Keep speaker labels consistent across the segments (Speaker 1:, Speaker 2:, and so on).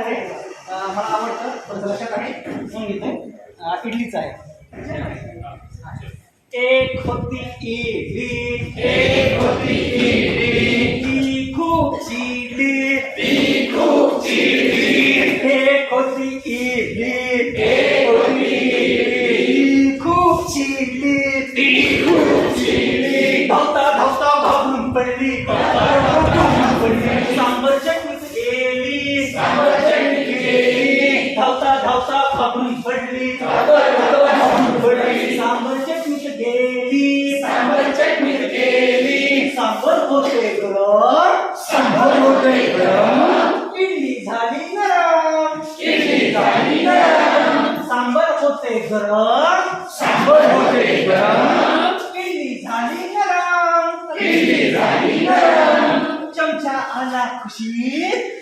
Speaker 1: आहे. मला आवडतं थोडंसं लक्षात आहे. म्हणून घेतो. इडलीचं आहे. एक होती इडली. एक होती इडली. ती खूप चिडली. ती खूप चिडली. एक होती इडली. एक होती इडली. ती खूप चिडली. ती खूप चिडली. धावता धावता घाबरून पडली. घाबरून पडली. सांबर चटणीत गेली. सांबर धावता घाबरून पडली. पडली. सांबर चटणीत गेली सांबर चटणीत गेली सांबर होते गरम. सांबर होते गरम. इडली झाली नरम. इडली झाली नरम. सांबर होते गरम. सांबर होते गरम. इडली झाली नरम. इडली झाली नरम. चमचा आला खुशीत.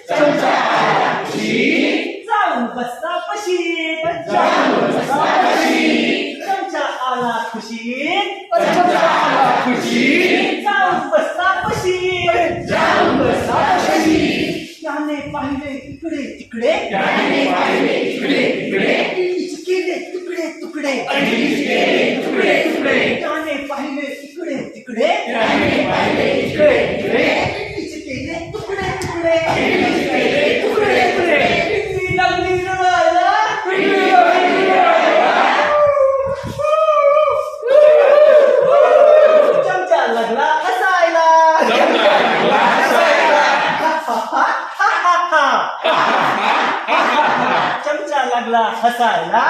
Speaker 1: आला खुशीत जाऊन बसता पशीत जाऊन बसता पशीत त्याने पाहिले इकडे तिकडे त्याने पाहिले इकडे चमचा लागला हसायला.